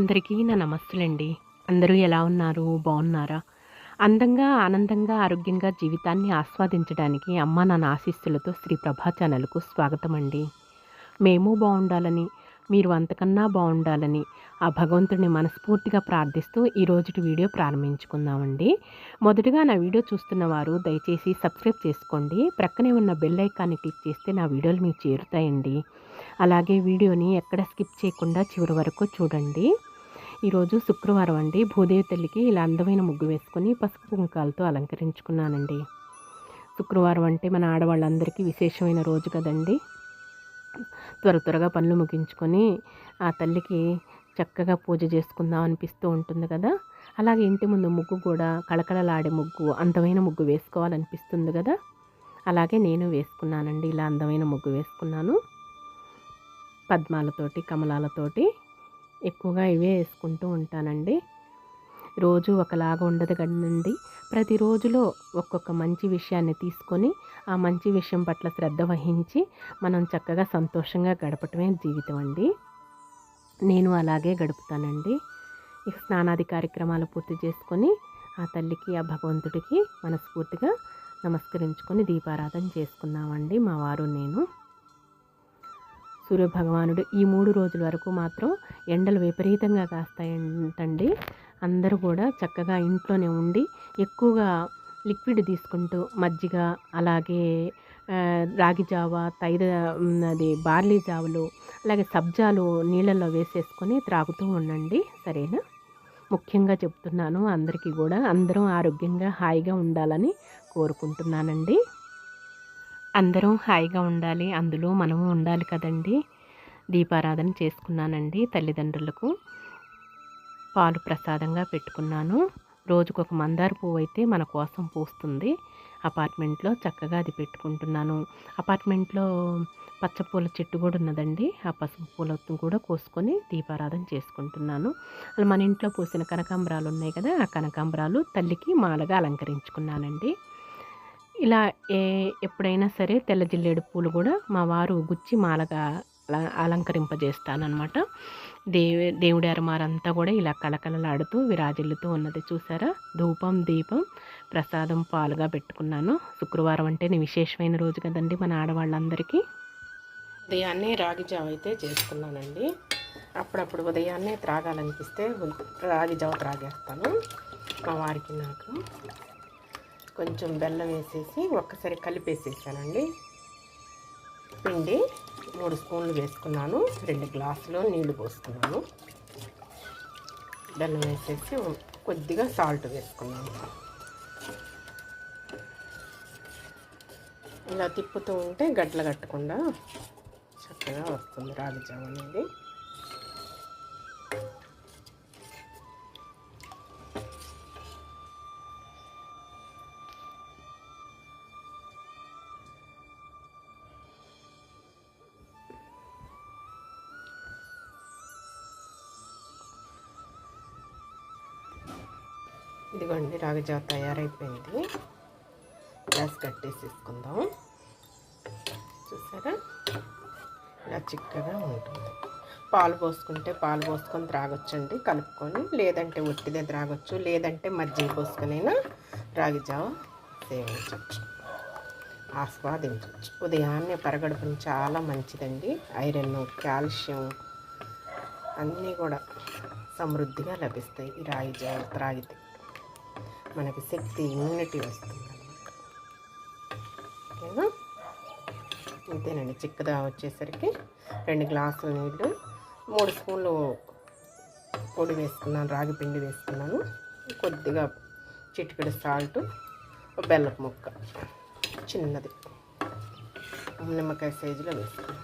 అందరికీ నా నమస్తులండి. అందరూ ఎలా ఉన్నారు? బాగున్నారా? అందంగా ఆనందంగా ఆరోగ్యంగా జీవితాన్ని ఆస్వాదించడానికి అమ్మ నాన్న ఆశీస్సులతో శ్రీ ప్రభా ఛానల్కు స్వాగతం అండి మేము బాగుండాలని మీరు అంతకన్నా బాగుండాలని ఆ భగవంతుడిని మనస్ఫూర్తిగా ప్రార్థిస్తూ ఈరోజుటి వీడియో ప్రారంభించుకుందామండి. మొదటగా నా వీడియో చూస్తున్న వారు దయచేసి సబ్స్క్రైబ్ చేసుకోండి. ప్రక్కనే ఉన్న బెల్ ఐకాన్ని క్లిక్ చేస్తే నా వీడియోలు మీకు చేరుతాయండి. అలాగే వీడియోని ఎక్కడ స్కిప్ చేయకుండా చివరి వరకు చూడండి. ఈరోజు శుక్రవారం అండి. భూదేవి తల్లికి ఇలా అందమైన ముగ్గు వేసుకొని పసుపు కుంకాలతో అలంకరించుకున్నానండి. శుక్రవారం అంటే మన ఆడవాళ్ళందరికీ విశేషమైన రోజు కదండి. త్వర త్వరగా పనులు ముగించుకొని ఆ తల్లికి చక్కగా పూజ చేసుకుందాం అనిపిస్తూ ఉంటుంది కదా. అలాగే ఇంటి ముందు ముగ్గు కూడా కళకళలాడే ముగ్గు అందమైన ముగ్గు వేసుకోవాలనిపిస్తుంది కదా. అలాగే నేను వేసుకున్నానండి. ఇలా అందమైన ముగ్గు వేసుకున్నాను. పద్మాలతోటి కమలాలతోటి ఎక్కువగా ఇవే వేసుకుంటూ ఉంటానండి. రోజు ఒకలాగా ఉండదు కదండి. ప్రతి రోజులో ఒక్కొక్క మంచి విషయాన్ని తీసుకొని ఆ మంచి విషయం పట్ల శ్రద్ధ వహించి మనం చక్కగా సంతోషంగా గడపటమే జీవితం అండి. నేను అలాగే గడుపుతానండి. ఇక స్నానాది కార్యక్రమాలు పూర్తి చేసుకొని ఆ తల్లికి ఆ భగవంతుడికి మనస్ఫూర్తిగా నమస్కరించుకొని దీపారాధన చేసుకున్నామండి మా వారు నేను. సూర్యభగవానుడు ఈ మూడు రోజుల వరకు మాత్రం ఎండలు విపరీతంగా కాస్తాయంటండి. అందరూ కూడా చక్కగా ఇంట్లోనే ఉండి ఎక్కువగా లిక్విడ్ తీసుకుంటూ మజ్జిగ అలాగే రాగి జావ తైద అది బార్లీ జావలు అలాగే సబ్జాలు నీళ్ళల్లో వేసేసుకొని త్రాగుతూ ఉండండి. సరేనా? ముఖ్యంగా చెప్తున్నాను అందరికీ కూడా అందరం ఆరోగ్యంగా హాయిగా ఉండాలని కోరుకుంటున్నానండి. అందరం హాయిగా ఉండాలి. అందులో మనము ఉండాలి కదండి. దీపారాధన చేసుకున్నానండి తల్లిదండ్రులకు. పాలు ప్రసాదంగా పెట్టుకున్నాను. రోజుకొక మందార పువ్వు అయితే మన కోసం పూస్తుంది. అపార్ట్మెంట్లో చక్కగా అది పెట్టుకుంటున్నాను. అపార్ట్మెంట్లో పచ్చపూల చెట్టు కూడా ఉన్నదండి. ఆ పసుపు పూలతో కూడా కోసుకొని దీపారాధన చేసుకుంటున్నాను. అలా మన ఇంట్లో పూసిన కనకాంబరాలు ఉన్నాయి కదా ఆ కనకాంబరాలు తల్లికి మాలగా అలంకరించుకున్నానండి. ఇలా ఏ ఎప్పుడైనా సరే తెల్ల జిల్లేడు పూలు కూడా మా వారు గుచ్చి మాలగా అలంకరింపజేస్తానమాట దేవి దేవుడి అరమారంతా కూడా ఇలా కలకలలాడుతూ విరాజిల్లుతూ ఉన్నది చూసారా? ధూపం దీపం ప్రసాదం పాలుగా పెట్టుకున్నాను. శుక్రవారం అంటేనే విశేషమైన రోజు కదండి మన ఆడవాళ్ళందరికీ. ఉదయాన్నే రాగి జావ అయితే చేసుకున్నానండి. అప్పుడప్పుడు ఉదయాన్నే త్రాగాలనిపిస్తే రాగి జావ త్రాగేస్తాను. మా వారికి నాకు. కొంచెం బెల్లం వేసేసి ఒక్కసారి కలిపేసేసానండి. పిండి మూడు స్పూన్లు వేసుకున్నాను రెండు గ్లాసులు నీళ్ళు పోసుకున్నాను. బెల్లం వేసేసి కొద్దిగా సాల్ట్ వేసుకున్నాను. ఇలా తిప్పుతూ ఉంటే గడ్డలు కట్టకుండా చక్కగా వస్తుంది రాగి జావ అనేది. ఇదిగోండి రాగజావ తయారైపోయింది. గ్యాస్ కట్టేసేసుకుందాం. చూసారా? ఇలా చిక్కగా ఉంటుంది. పాలు పోసుకుంటే పాలు పోసుకొని త్రాగొచ్చండి కలుపుకొని. లేదంటే ఒట్టిదే త్రాగొచ్చు లేదంటే మజ్జిగ పోసుకునైనా రాగి జావ సేవించవచ్చు ఆస్వాదించవచ్చు ఉదయాన్నే పరగడుపుని చాలా మంచిదండి. ఐరన్ కాల్షియం అన్నీ కూడా సమృద్ధిగా లభిస్తాయి ఈ రాగి జావ త్రాగితే. మనకు శక్తి ఇమ్యూనిటీ వస్తుంది ఓకేనా? అంతేనండి చిక్కదా వచ్చేసరికి రెండు గ్లాసుల నీళ్ళు మూడు స్పూన్లు పొడి వేసుకున్నాను రాగి పిండి వేసుకున్నాను కొద్దిగా చిటికెడు సాల్ట్ బెల్లపు ముక్క చిన్నది. నిమ్మకాయ సైజులో వేసుకున్నాను.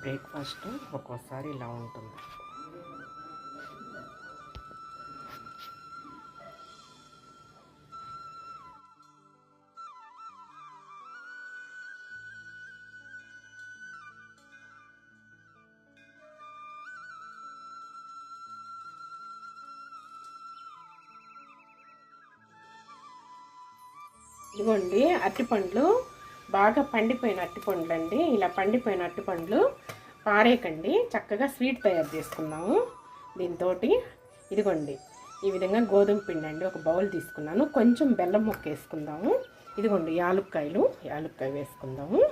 బ్రేక్ఫాస్ట్ ఒక్కోసారి ఇలా ఉంటుంది. ఇదిగోండి అరటిపండ్లు బాగా పండిపోయిన అరటిపండ్లు అండి ఇలా పండిపోయిన అరటిపండ్లు పారేయకండి. చక్కగా స్వీట్ తయారు చేసుకున్నాము దీంతో ఇదిగోండి ఈ విధంగా గోధుమ పిండి అండి ఒక బౌల్ తీసుకున్నాను. కొంచెం బెల్లం ముక్క వేసుకుందాము. ఇదిగోండి యాలుక్కాయలు యాలుక్కాయ వేసుకుందాము.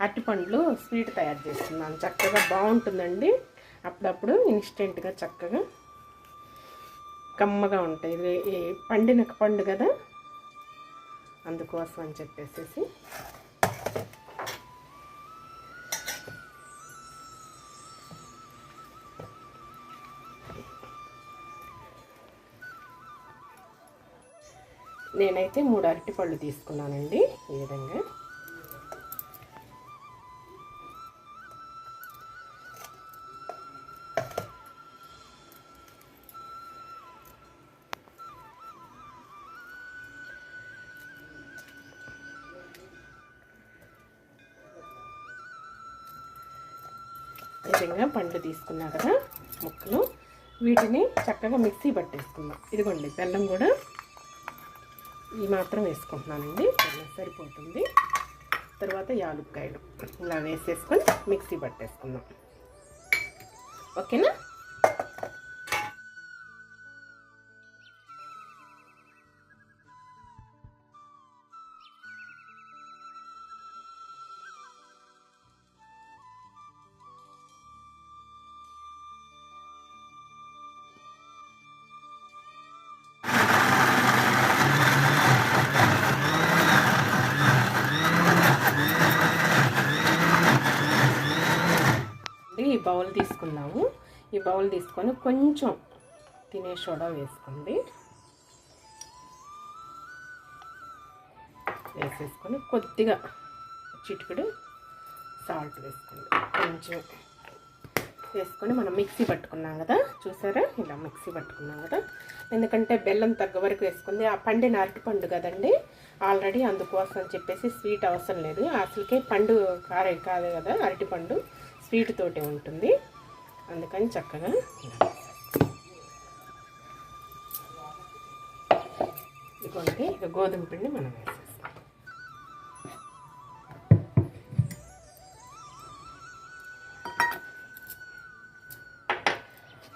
అరటిపండ్లు స్వీట్ తయారు చేసుకున్నాను. చక్కగా బాగుంటుందండి. అప్పుడప్పుడు ఇన్స్టెంట్గా చక్కగా కమ్మగా ఉంటాయి. ఇది ఈ పండిన పండు కదా? అందుకోసం అని చెప్పేసి నేనైతే మూడు అరటి పళ్ళు తీసుకున్నానండి ఈ విధంగా. విధంగా పండ్లు తీసుకున్నా కదా ముక్కలు. వీటిని చక్కగా మిక్సీ పట్టేసుకుందాం. ఇదిగోండి బెల్లం కూడా ఈ మాత్రం వేసుకుంటున్నానండి. బెల్లం సరిపోతుంది. తర్వాత యాలుక్కాయలు. ఇలా వేసేసుకొని మిక్సీ పట్టేసుకుందాం. ఓకేనా? బౌల్ తీసుకున్నాము ఈ బౌల్ తీసుకొని కొంచెం తినే సోడా వేసుకోండి. వేసేసుకొని కొద్దిగా చిటికెడు సాల్ట్ వేసుకోండి. కొంచెం వేసుకొని మనం మిక్సీ పట్టుకున్నాం కదా. చూసారా? ఇలా మిక్సీ పట్టుకున్నాం కదా. ఎందుకంటే బెల్లం తగ్గ వరకు వేసుకుంది. ఆ పండిన అరటిపండు కదండి. ఆల్రెడీ అందుకోసం అని చెప్పేసి స్వీట్ అవసరం లేదు. అసలుకే పండు కారే కాదు కదా అరటిపండు స్వీట్ తోటే ఉంటుంది. అందుకని చక్కగా ఇదిగోండి ఇక గోధుమ పిండి మనం వేసేస్తాం.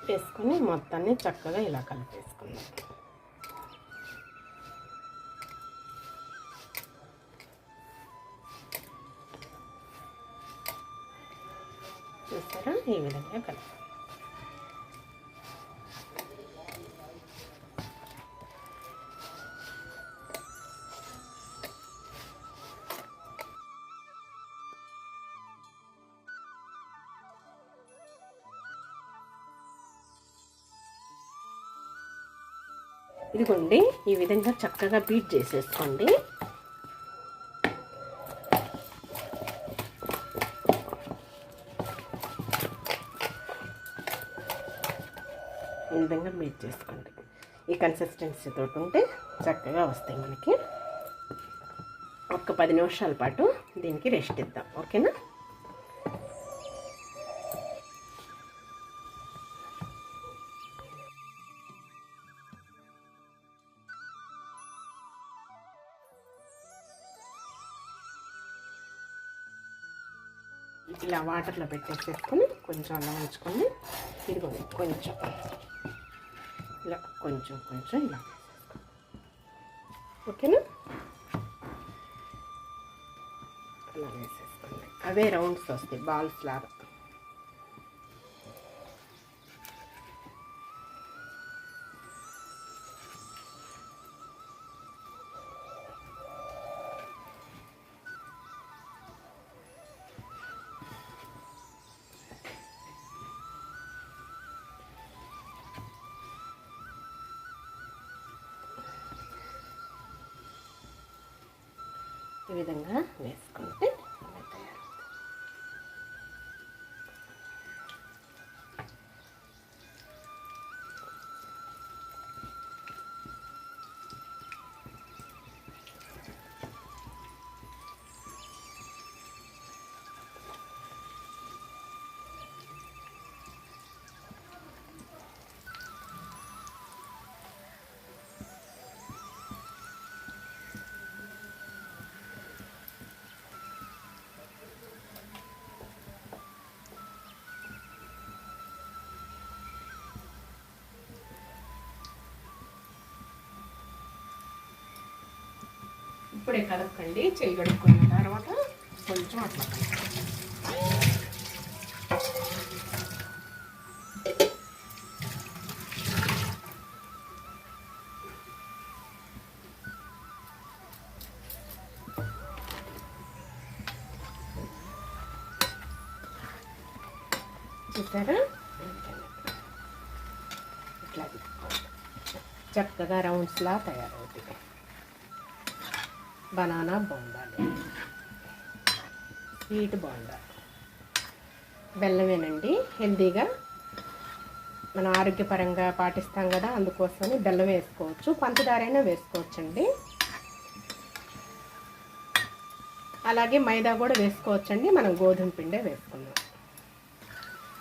వేసుకొని మొత్తాన్ని చక్కగా ఇలా కలిపేసుకుందాం. మాత్రం ఈ విధంగా కలిపి ఇదిగోండి ఈ విధంగా చక్కగా బీట్ చేసేసుకోండి బీట్ చేసుకోండి. ఈ కన్సిస్టెన్సీ తోటి ఉంటే చక్కగా వస్తాయి మనకి. ఒక్క పది నిమిషాల పాటు దీనికి రెస్ట్ ఇద్దాం. ఓకేనా? ఇలా వాటర్లో పెట్టేసేసుకొని కొంచెం అలా ఉంచుకొని ఇదిగోండి కొంచెం. కొంచెం కొంచెం ఇలా ఓకేనా? అలా వేసేసుకోండి. అవే రౌండ్స్ వస్తాయి బాల్స్ లాగా. ఇప్పుడే కదపకండి చెయ్యి కడుక్కున్న తర్వాత కొంచెం అట్లా. చూసారా ఇట్లా. చక్కగా రౌండ్స్లా తయారవుతుంది బనానా బొండాలు. స్వీట్ బోండా బెల్లమేనండి. హెల్తీగా మనం ఆరోగ్యపరంగా పాటిస్తాం కదా అందుకోసమని బెల్లం వేసుకోవచ్చు. పంచదారైనా వేసుకోవచ్చండి. అలాగే మైదా కూడా వేసుకోవచ్చండి. మనం గోధుమ పిండే వేసుకున్నాం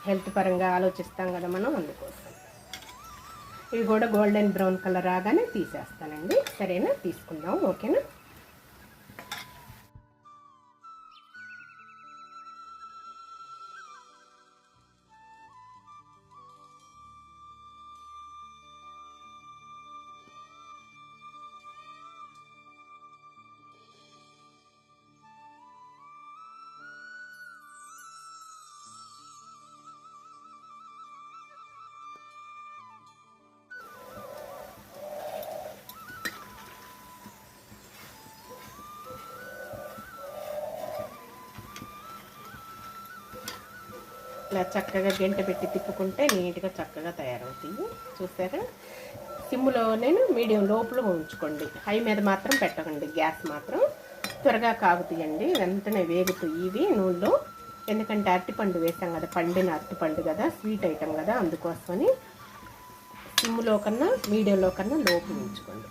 హెల్త్ పరంగా ఆలోచిస్తాం కదా మనం అందుకోసం. ఇవి కూడా గోల్డెన్ బ్రౌన్ కలర్ రాగానే తీసేస్తానండి. సరేనా? తీసుకుందాం. ఓకేనా? ఇట్లా చక్కగా గంట పెట్టి తిప్పుకుంటే నీట్గా చక్కగా తయారవుతాయి. చూసారా? సిమ్లో నేను మీడియం లోపల ఉంచుకోండి. హై మీద మాత్రం పెట్టకండి. గ్యాస్ మాత్రం త్వరగా కాగుతాయండి. వెంటనే వేగుతాయి ఇవి నూనెలో. ఎందుకంటే అరటిపండు వేసాం కదా పండిన అరటిపండు కదా స్వీట్ ఐటమ్ కదా అందుకోసమని సిమ్లో కన్నా మీడియంలో కన్నా లోపల ఉంచుకోండి.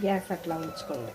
గ్యాస్ అట్లా ఉంచుకోండి.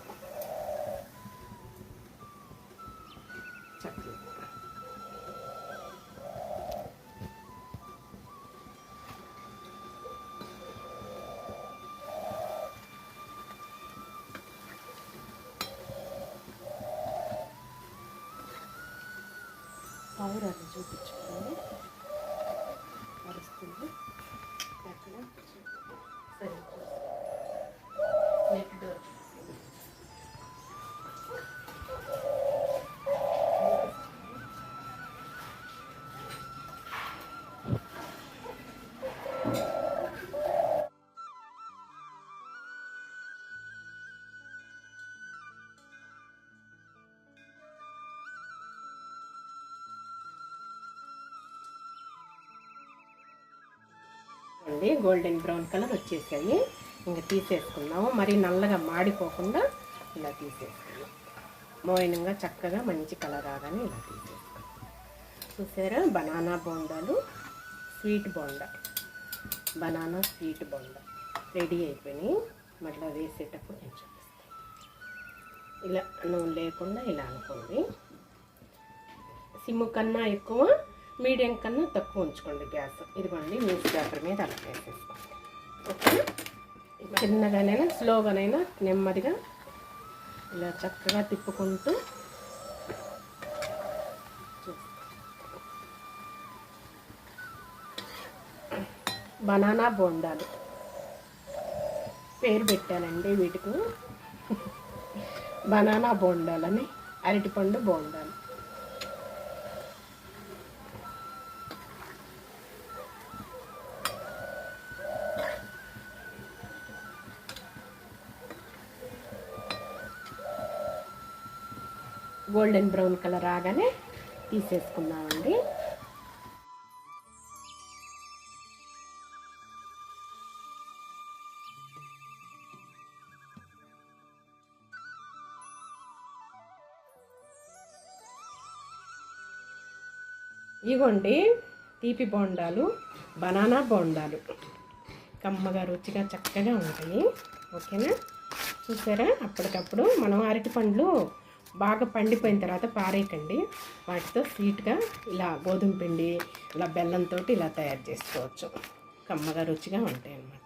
చూడండి. గోల్డెన్ బ్రౌన్ కలర్ వచ్చేసాయి. ఇంకా తీసేసుకుందాము. మరి నల్లగా మాడిపోకుండా ఇలా తీసేసుకుందాం. మోయినంగా చక్కగా మంచి కలర్ రాగానే ఇలా తీసేసుకుందాం. చూసారా? బనానా బోండాలు sweet bonda. Banana sweet bonda. Ready అయిపోయినాయి. మళ్ళీ వేసేటప్పుడు నేను చూపిస్తాను. ఇలా నూనె లేకుండా ఇలా అనుకోండి. సిమ్ము కన్నా ఎక్కువ మీడియం కన్నా తక్కువ ఉంచుకోండి గ్యాస్. ఇదిగోండి న్యూస్ పేపర్ మీద అలా వేసేసుకోండి. ఓకే? చిన్నగానైనా స్లోగానైనా నెమ్మదిగా ఇలా చక్కగా తిప్పుకుంటూ బనానా బోండాలు. పేరు పెట్టానండి వీటికి. బనానా బోండాలని అరటిపండు బోండాలు గోల్డెన్ బ్రౌన్ కలర్ రాగానే తీసేసుకున్నామండి ఇగోండి తీపి బోండాలు బనానా బోండాలు. కమ్మగా రుచిగా చక్కగా ఉంటాయి. ఓకేనా? చూసారా? అప్పటికప్పుడు మనం అరటి పండ్లు బాగా పండిపోయిన తర్వాత పారేయకండి. వాటితో స్వీట్గా ఇలా గోధుమ పిండి ఇలా బెల్లంతో ఇలా తయారు చేసుకోవచ్చు. కమ్మగా రుచిగా ఉంటాయి అన్నమాట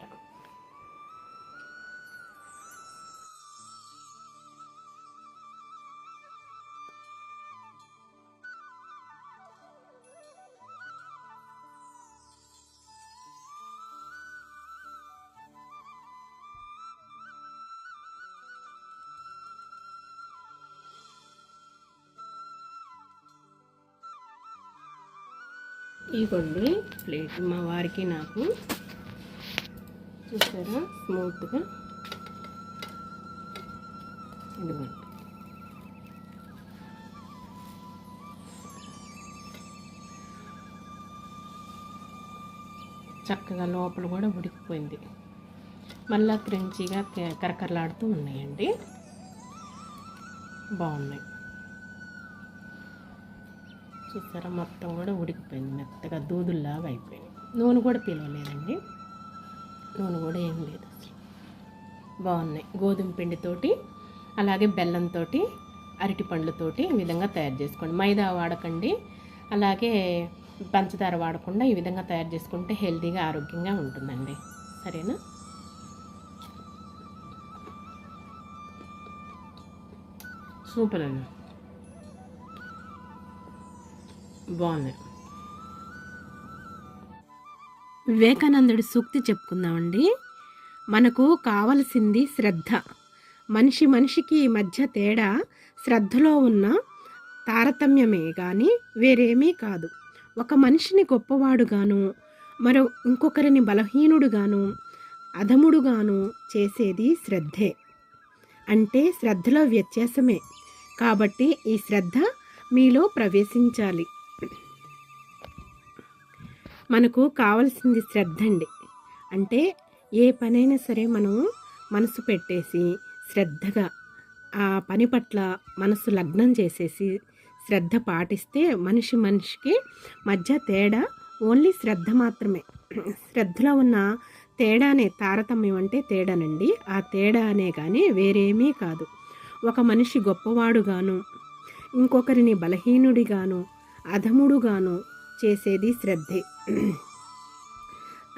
ఇవ్వండి ప్లేట్ మా వారికి నాకు. చూసారా? స్మూత్గా. ఇదిగోండి. చక్కగా లోపల కూడా ఉడికిపోయింది. మళ్ళా క్రంచీగా కరకరలాడుతూ ఉన్నాయండి. బాగున్నాయి. చూసారా మొత్తం కూడా ఉడికిపోయింది. మెత్తగా దూదుల్లాగా అయిపోయింది నూనె కూడా పిలవలేదండి. నూనె కూడా ఏం లేదు బాగున్నాయి. గోధుమ పిండితోటి అలాగే బెల్లంతో అరటి పండ్లతోటి ఈ విధంగా తయారు చేసుకోండి. మైదా వాడకండి. అలాగే పంచదార వాడకుండా ఈ విధంగా తయారు చేసుకుంటే హెల్తీగా ఆరోగ్యంగా ఉంటుందండి. సరేనా? సూపర్ అండి. బాగున్నాయి. వివేకానందుడి సూక్తి చెప్పుకుందామండి. మనకు కావలసింది శ్రద్ధ. మనిషి మనిషికి మధ్య తేడా శ్రద్ధలో ఉన్న తారతమ్యమే కానీ వేరేమీ కాదు. ఒక మనిషిని గొప్పవాడుగాను మరో ఇంకొకరిని బలహీనుడుగాను అధముడుగాను చేసేది శ్రద్ధే. అంటే శ్రద్ధలో వ్యత్యాసమే. కాబట్టి ఈ శ్రద్ధ మీలో ప్రవేశించాలి. మనకు కావలసింది శ్రద్ధ అండి అంటే ఏ పనైనా సరే మనం మనసు పెట్టేసి శ్రద్ధగా ఆ పని పట్ల మనసు లగ్నం చేసేసి శ్రద్ధ పాటిస్తే మనిషి మనిషికి మధ్య తేడా ఓన్లీ శ్రద్ధ మాత్రమే. శ్రద్ధలో ఉన్న తేడానే తారతమ్యం అంటే తేడానండి. ఆ తేడా అనే కానీ వేరేమీ కాదు. ఒక మనిషి గొప్పవాడుగాను ఇంకొకరిని బలహీనుడిగాను అధముడుగాను చేసేది శ్రద్ధే.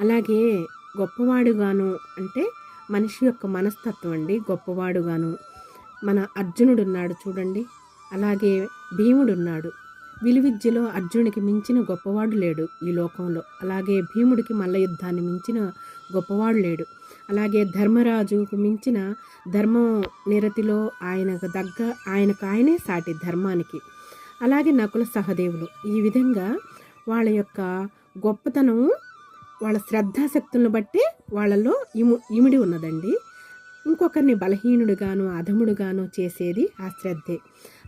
అలాగే గొప్పవాడుగాను అంటే మనిషి యొక్క మనస్తత్వం అండి గొప్పవాడుగాను. మన అర్జునుడు ఉన్నాడు చూడండి అలాగే భీముడున్నాడు. విలువిద్యలో అర్జునుడికి మించిన గొప్పవాడు లేడు ఈ లోకంలో. అలాగే భీముడికి మల్ల యుద్ధాన్ని మించిన గొప్పవాడు లేడు. అలాగే ధర్మరాజుకు మించిన ధర్మం నిరతిలో ఆయనకు దగ్గ ఆయనకు ఆయనే సాటి ధర్మానికి. అలాగే నకుల సహదేవులు. ఈ విధంగా వాళ్ళ యొక్క గొప్పతనం వాళ్ళ శ్రద్ధాశక్తులను బట్టి వాళ్ళలో ఇము ఇమిడి ఉన్నదండి. ఇంకొకరిని బలహీనుడుగాను అధముడుగాను చేసేది ఆ శ్రద్ధే.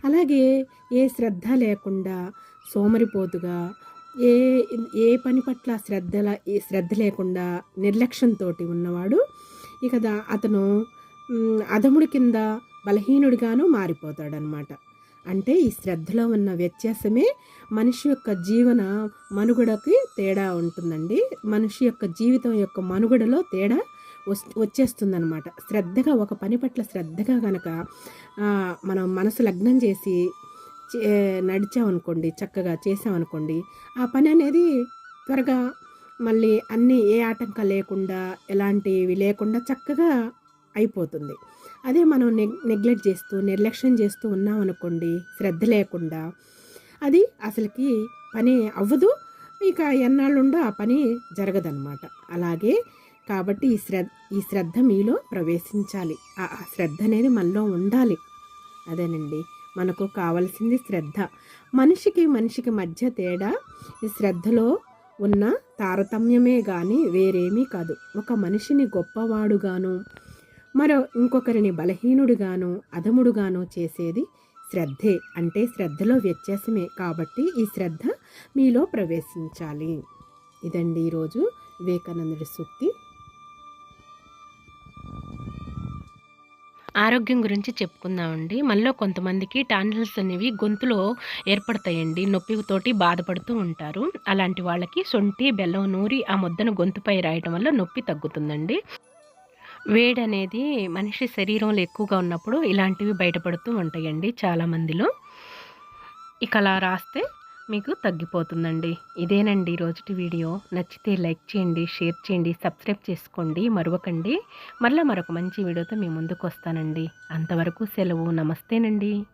అలాగే ఏ శ్రద్ధ లేకుండా సోమరిపోతుగా ఏ ఏ పని పట్ల శ్రద్ధల శ్రద్ధ లేకుండా నిర్లక్ష్యంతో ఉన్నవాడు ఇక అతను అధముడి కింద బలహీనుడిగాను మారిపోతాడనమాట అంటే ఈ శ్రద్ధలో ఉన్న వ్యత్యాసమే మనిషి యొక్క జీవన మనుగడకి తేడా ఉంటుందండి. మనిషి యొక్క జీవితం యొక్క మనుగడలో తేడా వచ్చేస్తుందనమాట శ్రద్ధగా ఒక పని పట్ల శ్రద్ధగా కనుక మనం మనసు లగ్నం చేసి నడిచామనుకోండి చక్కగా చేసామనుకోండి ఆ పని అనేది త్వరగా మళ్ళీ అన్నీ ఏ ఆటంకం లేకుండా ఎలాంటివి లేకుండా చక్కగా అయిపోతుంది. అదే మనం నెగ్ నెగ్లెక్ట్ చేస్తూ నిర్లక్ష్యం చేస్తూ ఉన్నామనుకోండి శ్రద్ధ లేకుండా అది అసలుకి పని అవ్వదు. ఇక ఎన్నాళ్ళుండో ఆ పని జరగదనమాట అలాగే కాబట్టి ఈ శ్రద్ధ ఈ శ్రద్ధ మీలో ప్రవేశించాలి. ఆ శ్రద్ధ అనేది మనలో ఉండాలి. అదేనండి. మనకు కావలసింది శ్రద్ధ. మనిషికి మనిషికి మధ్య తేడా ఈ శ్రద్ధలో ఉన్న తారతమ్యమే కానీ వేరేమీ కాదు. ఒక మనిషిని గొప్పవాడుగాను మరో ఇంకొకరిని బలహీనుడుగాను అధముడుగాను చేసేది శ్రద్ధే. అంటే శ్రద్ధలో వ్యత్యాసమే కాబట్టి ఈ శ్రద్ధ మీలో ప్రవేశించాలి. ఇదండి ఈరోజు వివేకానందుడి సూక్తి. ఆరోగ్యం గురించి చెప్పుకుందామండి. మళ్ళీ కొంతమందికి టాన్సిల్స్ అనేవి గొంతులో ఏర్పడతాయండి. నొప్పితోటి బాధపడుతూ ఉంటారు. అలాంటి వాళ్ళకి సొంటి బెల్లం నూరి ఆ ముద్దను గొంతుపై రాయటం వల్ల నొప్పి తగ్గుతుందండి. వేడి అనేది మనిషి శరీరంలో ఎక్కువగా ఉన్నప్పుడు ఇలాంటివి బయటపడుతూ ఉంటాయండి చాలామందిలో. ఇక అలా రాస్తే మీకు తగ్గిపోతుందండి. ఇదేనండి రోజుటి వీడియో. నచ్చితే లైక్ చేయండి షేర్ చేయండి సబ్స్క్రైబ్ చేసుకోండి. మరొకండి మరలా మరొక మంచి వీడియోతో మీ ముందుకు వస్తానండి అంతవరకు సెలవు. నమస్తేనండి.